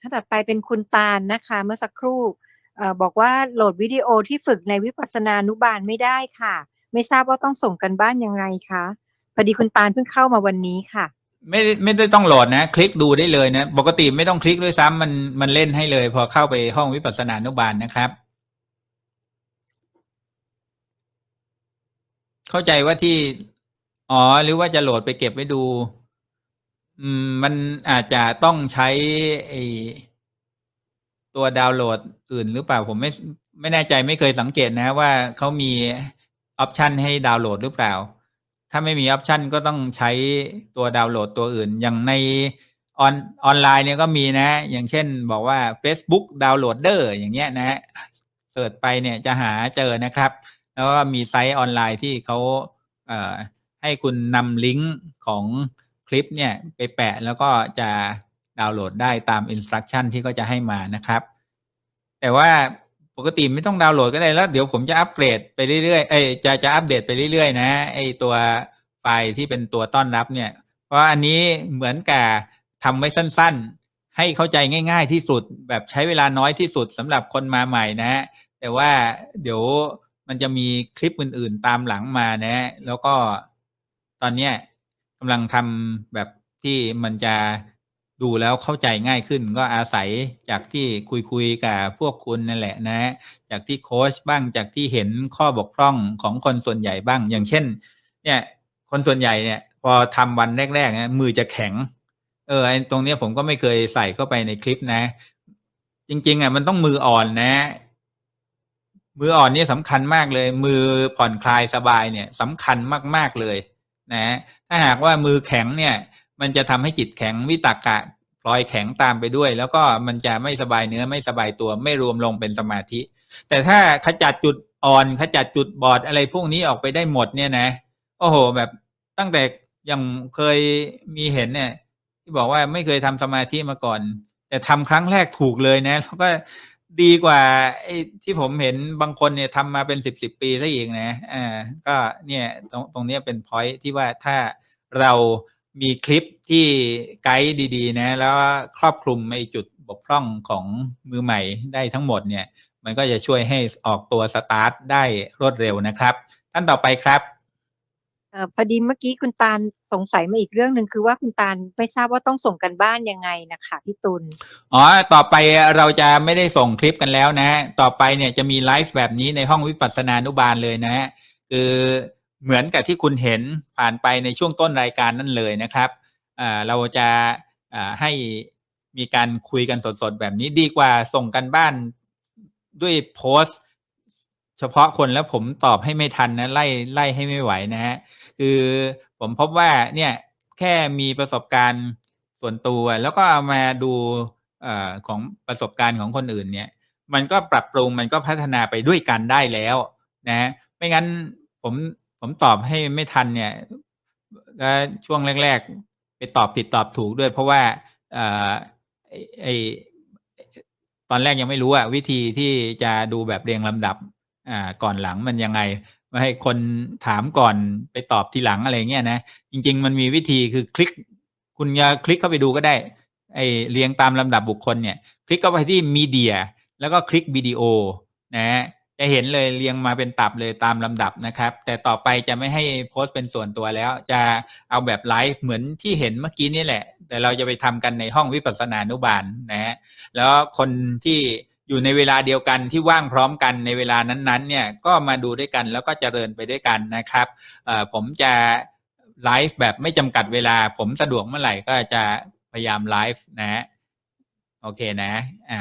ท่านถัดไปเป็นคุณตาลนะคะ เมื่อสักครู่บอกว่าโหลดวิดีโอที่ฝึกในวิปัสสนานุบาลไม่ได้ค่ะ ไม่ทราบว่าต้องส่งกันบ้านยังไงคะพอดีคุณตาลเพิ่งเข้ามาวันนี้ค่ะ ไม่ได้ไม่ได้ต้องโหลดนะ คลิกดูได้เลยนะปกติไม่ต้องคลิกด้วยซ้ำมันมันเล่นให้เลย พอเข้าไปห้องวิปัสสนานุบาลนะครับ เข้าใจว่าที่อ๋อหรือว่าจะโหลดไปเก็บไว้ดู อืมมันอาจจะต้องใช้ไอตัวดาวน์โหลดอื่นหรือเปล่าผมไม่ไม่แน่ใจไม่เคยสังเกตนะว่าเขามีออปชันให้ดาวน์โหลดหรือเปล่า ถ้าไม่มีออปชันก็ต้องใช้ตัวดาวน์โหลดตัวอื่น อย่างในออนออนไลน์เนี่ยก็มีนะ อย่างเช่นบอกว่า Facebook ดาวน์โหลดเดอร์อย่างเงี้ยนะเสิร์ชไปเนี่ยจะหาเจอนะครับ แล้วก็มีไซต์ออนไลน์ที่เขาเอ่อให้คุณนำลิงก์ของ คลิปเนี่ยไปแปะแล้วก็จะดาวน์โหลดได้ตามอินสตรักชั่นที่เขาจะให้มานะครับ แต่ว่าปกติไม่ต้องดาวน์โหลดก็ได้แล้ว เดี๋ยวผมจะอัปเกรดไปเรื่อยๆเอ้ยจะจะอัปเดตไปเรื่อยๆ นะไอตัวไฟล์ที่เป็นตัวต้อนรับเนี่ย เพราะอันนี้เหมือนกับทำไว้สั้นๆ ให้เข้าใจง่ายๆที่สุด แบบใช้เวลาน้อยที่สุดสำหรับคนมาใหม่นะฮะแต่ว่าเดี๋ยวมันจะมีคลิปอื่นๆตามหลังมานะแล้วก็ตอนเนี้ย กำลังทำแบบที่มันจะดูแล้วเข้าใจง่ายขึ้น ก็อาศัยจากที่คุยๆกับพวกคุณนั่นแหละนะ จากที่โค้ชบ้างจากที่เห็นข้อบกพร่องของคนส่วนใหญ่บ้าง อย่างเช่น เนี่ย คนส่วนใหญ่เนี่ย พอทำวันแรกๆนะมือจะแข็ง เออไอตรงเนี้ยผมก็ไม่เคยใส่เข้าไปในคลิปนะ จริง ๆอะมันต้องมืออ่อนนะ มืออ่อนนี่สำคัญมากเลย มือผ่อนคลายสบายเนี่ยสำคัญมากๆเลย นะถ้าหากว่ามือแข็งเนี่ย มันจะทำให้จิตแข็งวิตากะพลอยแข็งตามไปด้วย แล้วก็มันจะไม่สบายเนื้อไม่สบายตัวไม่รวมลงเป็นสมาธิ แต่ถ้าขจัดจุดอ่อนขจัดจุดบอดอะไรพวกนี้ออกไปได้หมดเนี่ยนะโอ้โห แบบตั้งแต่ยังเคยมีเห็นเนี่ย ที่บอกว่าไม่เคยทำสมาธิมาก่อน แต่ทำครั้งแรกถูกเลยนะแล้วก็ ดีกว่าไอ้ที่ผมเห็นบางคนเนี่ยทำมาเป็นสิบสิบปีซะอีกนะอ่าก็เนี่ยตรงตรงนี้เป็นพอยที่ว่าถ้าเรามีคลิปที่ไกด์ดีๆ นะ แล้วครอบคลุมไอ้จุดบกพร่องของมือใหม่ได้ทั้งหมดเนี่ย มันก็จะช่วยให้ออกตัวสตาร์ทได้รวดเร็วนะครับ ท่านต่อไปครับ ออพอดีเมื่อกี้คุณตาลสงสัยมาอีกเรื่องหนึ่งคือว่าคุณตาลไม่ทราบว่าต้องส่งกันบ้านยังไงนะคะพี่ตุลอ๋อต่อไปเราจะไม่ได้ส่งคลิปกันแล้วนะ ต่อไปเนี่ยจะมีไลฟ์แบบนี้ในห้องวิปัสสนานุบาลเลยนะคือเหมือนกับที่คุณเห็นผ่านไปในช่วงต้นรายการนั่นเลยนะครับอ่าเราจะอ่าให้มีการคุยกันสดๆแบบนี้ดีกว่าส่งกันบ้านด้วยโพสต์ เฉพาะคนแล้วผมตอบให้ไม่ทันนะไล่ไล่ให้ไม่ไหวนะฮะคือผมพบว่าเนี่ยแค่มีประสบการณ์ส่วนตัว แล้วก็เอามาดูอของประสบการณ์ของคนอื่นเนี่ย มันก็ปรับปรุงมันก็พัฒนาไปด้วยกันได้แล้วนะไม่งั้นผมผมตอบให้ไม่ทันเนี่ยแล้วช่วงแรก ๆ ไปตอบผิดตอบถูกด้วย เพราะว่าอไอตอนแรกยังไม่รู้อะวิธีที่จะดูแบบเรียงลำดับ อ่าก่อนหลังมันยังไงไม่ให้คนถามก่อนไปตอบทีหลังอะไรเงี้ยนะจริง ๆ มันมีวิธีคือคลิก คุณจะคลิกเข้าไปดูก็ได้ไอเรียงตามลำดับบุคคลเนี่ย คลิกเข้าไปที่มีเดียแล้วก็คลิกวิดีโอนะฮะจะเห็นเลยเรียงมาเป็นตับเลยตามลำดับนะครับ แต่ต่อไปจะไม่ให้โพสต์เป็นส่วนตัวแล้ว จะเอาแบบไลฟ์เหมือนที่เห็นเมื่อกี้นี่แหละ แต่เราจะไปทำกันในห้องวิปัสสนานุบาลนะฮะแล้วคนที่ อยู่ในเวลาเดียวกันที่ว่างพร้อมกันในเวลานั้นๆเนี่ยก็มาดูด้วยกันแล้วก็เจริญไปด้วยกันนะครับผมจะไลฟ์แบบไม่จำกัดเวลา ผมสะดวกเมื่อไหร่ก็จะพยายามไลฟ์นะโอเคนะอะ